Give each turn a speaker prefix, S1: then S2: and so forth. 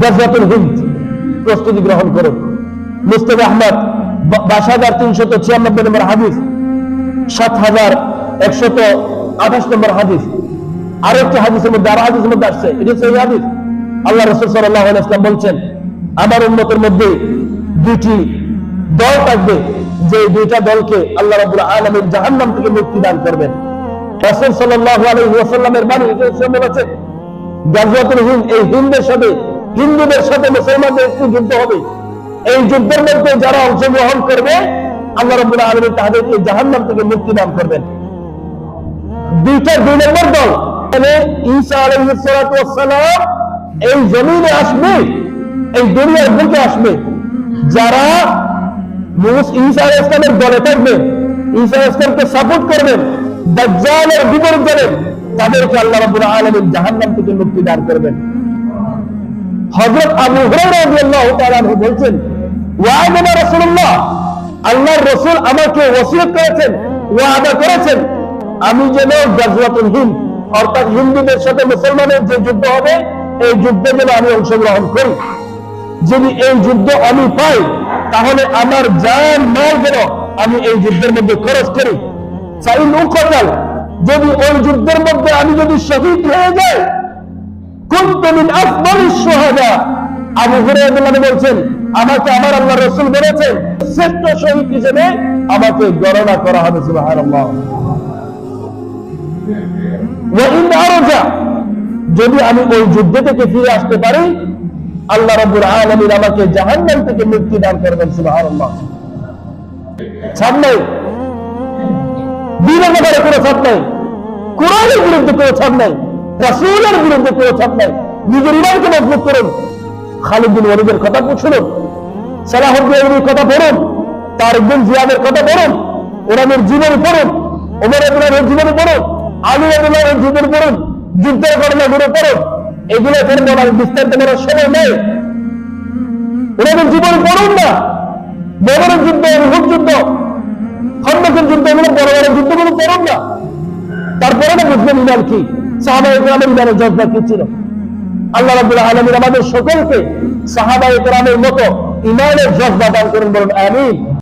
S1: গজরাতুল হিন্দ প্রস্তুতি গ্রহণ করুন। মুস্তফা আহমদ বাইশ তিনশত ছিয়ানব্বই নম্বর হাদিস, সাত হাজার একশত আঠাশ নম্বর হাদিস। হাদিসের মধ্যে, আরও হাদিসের মধ্যে আসছে। সেই হাদিস। আল্লাহ রসুল সাল্লাহ ইসলাম বলছেন, আমার উন্নতের মধ্যে দুইটি দল থাকবে যে দুইটা দলকে আল্লাহ রাবুল আলমীর জাহান্নাম থেকে মুক্তি দান করবেন। রাসুল সাল্লাহ আলহি ওয়াসাল্লামের বাণী বলেছেন গাজওয়াতুল হিন্দ, এই হিন্দের সাথে হিন্দুদের সাথে মুসলমানদের একটি যুদ্ধ হবে। এই যুদ্ধের মধ্যে যারা অংশগ্রহণ করবে, আল্লাহ রাবুল আলমী তাদেরকে জাহান্নাম থেকে মুক্তি দান করবেন। দুইটা দুই নম্বর দল মানে এই জমিনে আসবে, এই দুনিয়ার বুকে আসবে। যারা ঈসা ইসলামের দলে থাকবে, ঈসা ইসলামকে সাপোর্ট করবেন, দাজ্জালের বিপরীত যাবেন তাদেরকে আল্লাহ রাব্বুল আলামিন জাহান্নাম থেকে মুক্তি দান করবেন। হযরত আবু আনহু বলছেন ওয়া'দা রাসূল আমাকে ওসিয়ত করেছেন, ওয়াদা করেছেন। আমি যেন হিন্দ, অর্থাৎ হিন্দুদের সাথে মুসলমানের যে যুদ্ধ হবে, এই যুদ্ধে যেন আমি অংশগ্রহণ করি। যদি এই যুদ্ধ আমি পাই, তাহলে আমার জান, মাল যেন আমি এই যুদ্ধের মধ্যে খরচ করি। চাই উকতাল, যদি ওই যুদ্ধের মধ্যে আমি যদি শহীদ হয়ে যাই করা যদি আমি ওই যুদ্ধ থেকে ফিরে আসতে পারি, আল্লাহ রাব্বুল আলামিন আমাকে জাহান্নাম থেকে মুক্তি দান করবেন, সুবহানাল্লাহ। নাই। দিনের ব্যাপারে কোনো নাই। কোরআনের বিরুদ্ধে কোনো ছাড় নাই। রাসূলের বিরুদ্ধে কোনো ছাড় নাই। নিজের ইমানকে মজবুত করুন। খালিদ বিন ওয়ালিদের কথা শুনুন। সালাহুদ্দিনের কথা পড়ুন। তারিক বিন জিয়াদের কথা পড়ুন। ওনাদের জীবন পড়ুন। ওমর আব্দুল্লাহের জীবন পড়ুন। আলী আব্দুল্লাহের জীবন পড়ুন। যুদ্ধের ঘটনাগুলো পড়ুন। এগুলো এখানে বলার বিস্তারিত করার সময় নেই। ওনাদের জীবন পড়ুন না। বদরের যুদ্ধ রুহুর যুদ্ধ, খন্দকের যুদ্ধ, এগুলো বড় বড় যুদ্ধগুলো পড়ুন না। তারপরে না বুঝবেন ইমান কি। আল্লাহ আমাদের সকলকে সাহাবাই ইকরামের মতো ইমানের জজবা দান করুন বলুন আমিন।